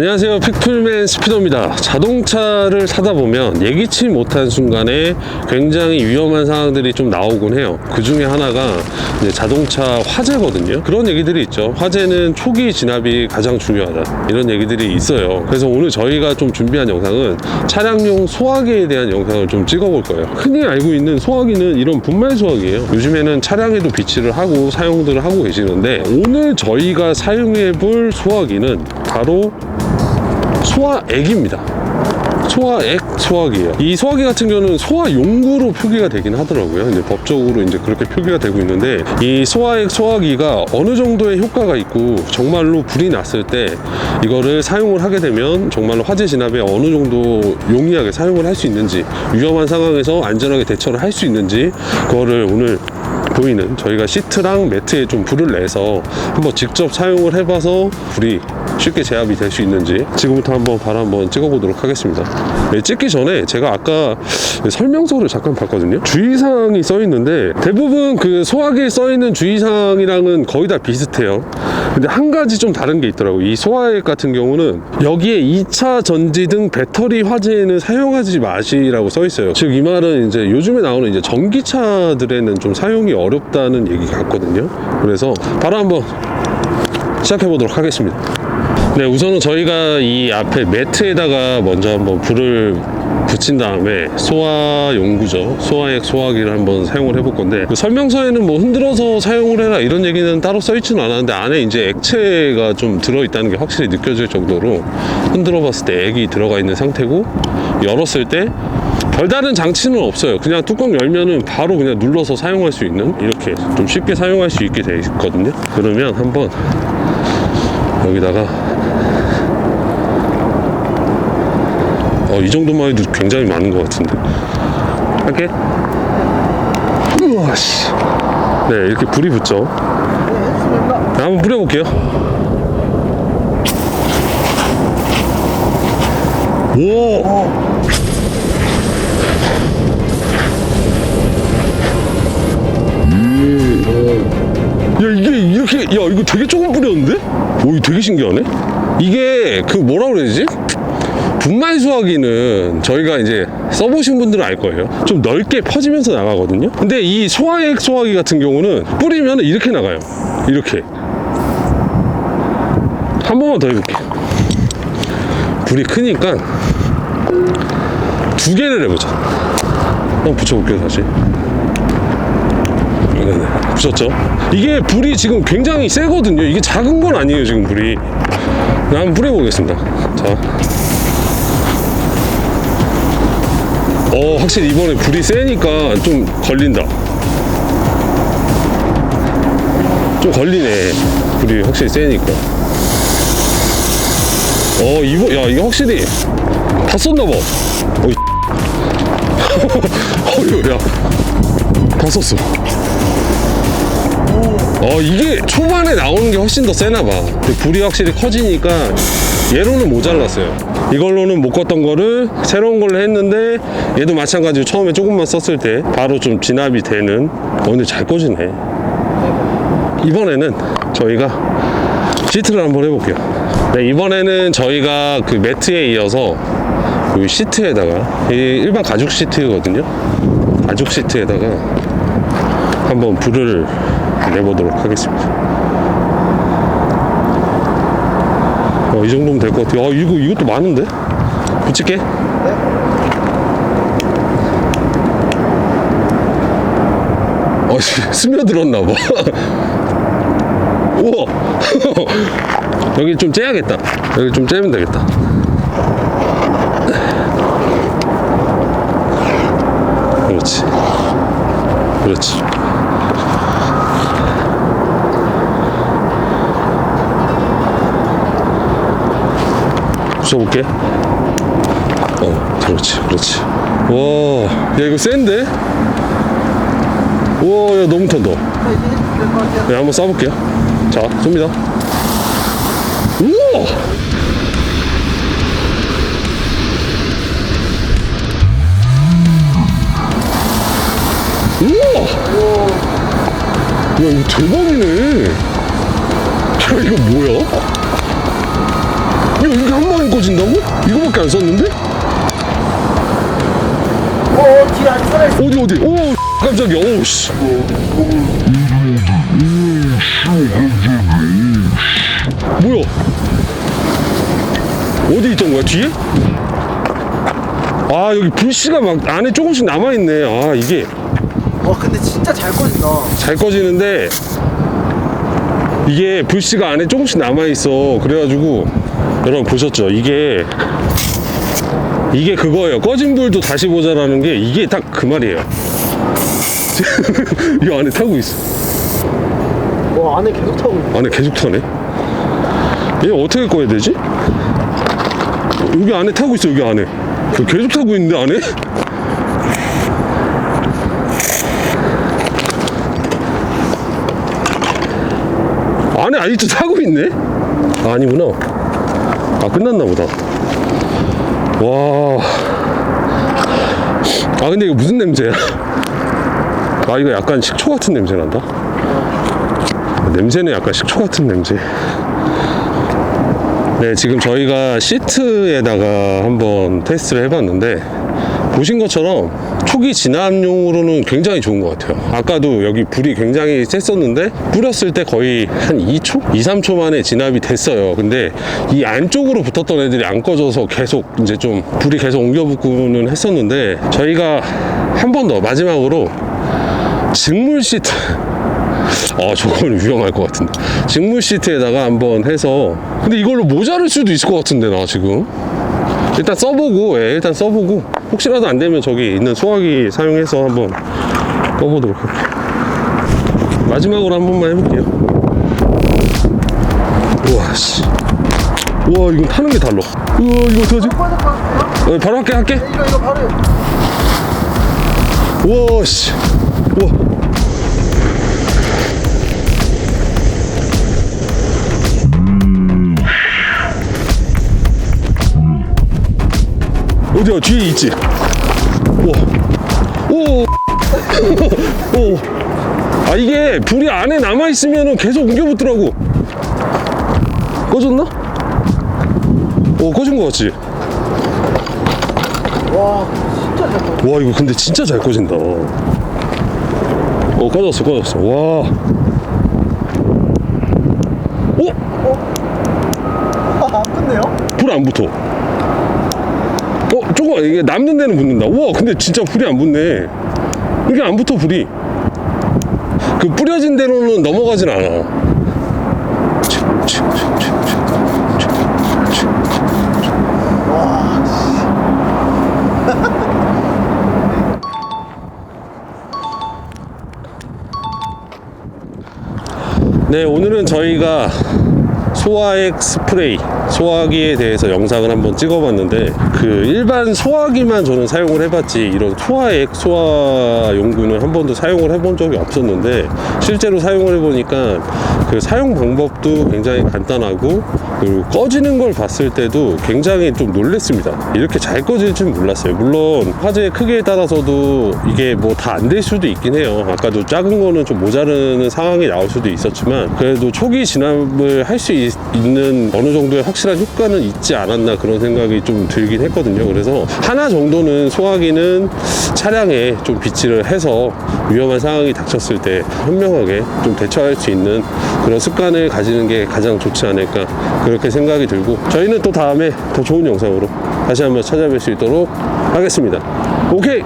안녕하세요. 픽플맨 스피더입니다. 자동차를 사다 보면 예기치 못한 순간에 굉장히 위험한 상황들이 좀 나오곤 해요. 그 중에 하나가 이제 자동차 화재거든요. 그런 얘기들이 있죠. 화재는 초기 진압이 가장 중요하다. 이런 얘기들이 있어요. 그래서 오늘 저희가 좀 준비한 영상은 차량용 소화기에 대한 영상을 좀 찍어 볼 거예요. 흔히 알고 있는 소화기는 이런 분말 소화기예요. 요즘에는 차량에도 비치를 하고 사용들을 하고 계시는데 오늘 저희가 사용해 볼 소화기는 바로 소화액입니다. 소화액 소화기예요. 이 소화기 같은 경우는 소화용구로 표기가 되긴 하더라고요. 이제 법적으로 이제 그렇게 표기가 되고 있는데 이 소화액 소화기가 어느 정도의 효과가 있고 정말로 불이 났을 때 이거를 사용을 하게 되면 정말로 화재 진압에 어느 정도 용이하게 사용을 할 수 있는지 위험한 상황에서 안전하게 대처를 할 수 있는지 그거를 오늘 보이는 저희가 시트랑 매트에 좀 불을 내서 한번 직접 사용을 해봐서 불이 쉽게 제압이 될 수 있는지 지금부터 한번 바로 한번 찍어보도록 하겠습니다. 네, 찍기 전에 제가 아까 설명서를 잠깐 봤거든요. 주의사항이 써 있는데 대부분 그 소화기에 써 있는 주의사항이랑은 거의 다 비슷해요. 근데 한 가지 좀 다른 게 있더라고요. 이 소화액 같은 경우는 여기에 2차 전지 등 배터리 화재에는 사용하지 마시라고 써 있어요. 즉 이 말은 이제 요즘에 나오는 이제 전기차들에는 좀 사용이 어렵다는 얘기 같거든요. 그래서 바로 한번 시작해 보도록 하겠습니다. 네, 우선은 저희가 이 앞에 매트에다가 먼저 한번 불을 붙인 다음에 소화 용구죠. 소화액 소화기를 한번 사용을 해볼 건데 그 설명서에는 뭐 흔들어서 사용을 해라 이런 얘기는 따로 써 있지는 않았는데 안에 이제 액체가 좀 들어 있다는 게 확실히 느껴질 정도로 흔들어 봤을 때 액이 들어가 있는 상태고 열었을 때 별다른 장치는 없어요. 그냥 뚜껑 열면은 바로 그냥 눌러서 사용할 수 있는 이렇게 좀 쉽게 사용할 수 있게 돼 있거든요. 그러면 한번 여기다가 어, 이 정도만 해도 굉장히 많은 것 같은데. 할게? 우와 씨. 네 이렇게 불이 붙죠. 네, 한번 뿌려볼게요. 오! 야 이게 이렇게 야 이거 되게 조금 뿌렸는데? 오 이거 되게 신기하네? 이게 그 뭐라 그래야 되지? 분말 수화기는 저희가 이제 써보신 분들은 알 거예요. 좀 넓게 퍼지면서 나가거든요. 근데 이 소화액 소화기 같은 경우는 뿌리면 이렇게 나가요. 이렇게. 한 번만 더 해볼게 불이 크니까 두 개를 해보자. 한번 붙여볼게요 다시. 네네. 붙였죠? 이게 불이 지금 굉장히 세거든요. 이게 작은 건 아니에요 지금 불이. 나 한번 뿌려보겠습니다. 자 어, 확실히 이번에 불이 세니까 좀 걸린다. 좀 걸리네. 불이 확실히 세니까. 어, 이거, 야, 이거 확실히 다 썼나봐. 어, 이 어휴, 야. 다 썼어. 어, 이게 초반에 나오는 게 훨씬 더 세나봐. 불이 확실히 커지니까 얘로는 모자랐어요. 이걸로는 못 껐던 거를 새로운 걸로 했는데 얘도 마찬가지로 처음에 조금만 썼을 때 바로 좀 진압이 되는 어 근데 잘 꺼지네. 이번에는 저희가 시트를 한번 해볼게요. 네 이번에는 저희가 그 매트에 이어서 이 시트에다가 이 일반 가죽 시트거든요. 가죽 시트에다가 한번 불을 내보도록 하겠습니다 어, 이 정도면 될 것 같아요. 아, 이거, 이것도 많은데? 붙일게. 어, 씨, 스며들었나봐. 우와! 여기 좀 째야겠다. 여기 좀 째면 되겠다. 그렇지. 그렇지. 붙여볼게. 어, 그렇지, 그렇지. 와, 야, 이거 센데? 우와, 야, 너무 탄다. 네, 한번 쏴볼게요. 자, 쏩니다. 우와! 우와! 야, 이거 대박이네. 야, 이거 뭐야? 야, 이게 한 방에 꺼진다고? 이거밖에 안 썼는데? 어, 뒤에 아직 살아있어. 어디 어디? 오 깜짝이야. 오 씨. 뭐야? 어디 있던 거야? 뒤에? 아 여기 불씨가 막 안에 조금씩 남아 있네. 아 이게 와, 근데 진짜 잘 꺼진다. 잘 꺼지는데 이게 불씨가 안에 조금씩 남아 있어. 그래가지고 여러분 보셨죠? 이게 이게 그거예요. 꺼진 불도 다시 보자라는 게 이게 딱 그 말이에요. 이 안에 타고 있어. 와, 안에 계속 타고 있네. 안에 계속 타네. 얘 어떻게 꺼야 되지? 여기 안에 타고 있어. 여기 안에. 계속 타고 있는데 안에? 안에 아직도 타고 있네? 아, 아니구나. 아 끝났나 보다. 와. 아 근데 이거 무슨 냄새야? 아 이거 약간 식초 같은 냄새 난다. 냄새는 약간 식초 같은 냄새. 네, 지금 저희가 시트에다가 한번 테스트를 해봤는데 보신 것처럼 초기 진압용으로는 굉장히 좋은 것 같아요. 아까도 여기 불이 굉장히 셌었는데 뿌렸을 때 거의 한 2초? 2, 3초 만에 진압이 됐어요. 근데 이 안쪽으로 붙었던 애들이 안 꺼져서 계속 이제 좀 불이 계속 옮겨 붙고는 했었는데 저희가 한 번 더 마지막으로 직물 시트 아 저거는 위험할 것 같은데 직물 시트에다가 한번 해서 근데 이걸로 모자랄 수도 있을 것 같은데 나 지금 일단 써보고 예, 일단 써보고 혹시라도 안 되면 저기 있는 소화기 사용해서 한번 꺼보도록 할게요 마지막으로 한 번만 해볼게요 우와 씨 우와 이건 타는 게 달라 우와 이거 어떡하지? 같아요? 어, 바로 할게 할게 이거, 이거 바로. 우와 씨 어디야 뒤에 있지 우와 오 오. 아 이게 불이 안에 남아 있으면 계속 옮겨 붙더라고 꺼졌나? 오 꺼진 거 같지? 와, 진짜 잘 꺼. 와 이거 근데 진짜 잘 꺼진다 어 꺼졌어 꺼졌어 와 오? 아, 안 끝내요? 불 안 붙어 어 조금 이게 남는 데는 붙는다. 우와 근데 진짜 불이 안 붙네. 이게 안 붙어 불이. 그 뿌려진 대로는 넘어가진 않아. 네, 오늘은 저희가 소화액 스프레이, 소화기에 대해서 영상을 한번 찍어봤는데 그 일반 소화기만 저는 사용을 해봤지 이런 소화액, 소화 용구는 한 번도 사용을 해본 적이 없었는데 실제로 사용을 해보니까 그 사용 방법도 굉장히 간단하고 그리고 꺼지는 걸 봤을 때도 굉장히 좀 놀랬습니다. 이렇게 잘 꺼질 줄 몰랐어요. 물론 화재의 크기에 따라서도 이게 뭐 다 안 될 수도 있긴 해요. 아까도 작은 거는 좀 모자르는 상황이 나올 수도 있었지만 그래도 초기 진압을 할 수 있는 어느 정도의 확실한 효과는 있지 않았나 그런 생각이 좀 들긴 했거든요. 그래서 하나 정도는 소화기는 차량에 좀 비치를 해서 위험한 상황이 닥쳤을 때 현명하게 좀 대처할 수 있는 그런 습관을 가지는 게 가장 좋지 않을까 그렇게 생각이 들고 저희는 또 다음에 더 좋은 영상으로 다시 한번 찾아뵐 수 있도록 하겠습니다. 오케이.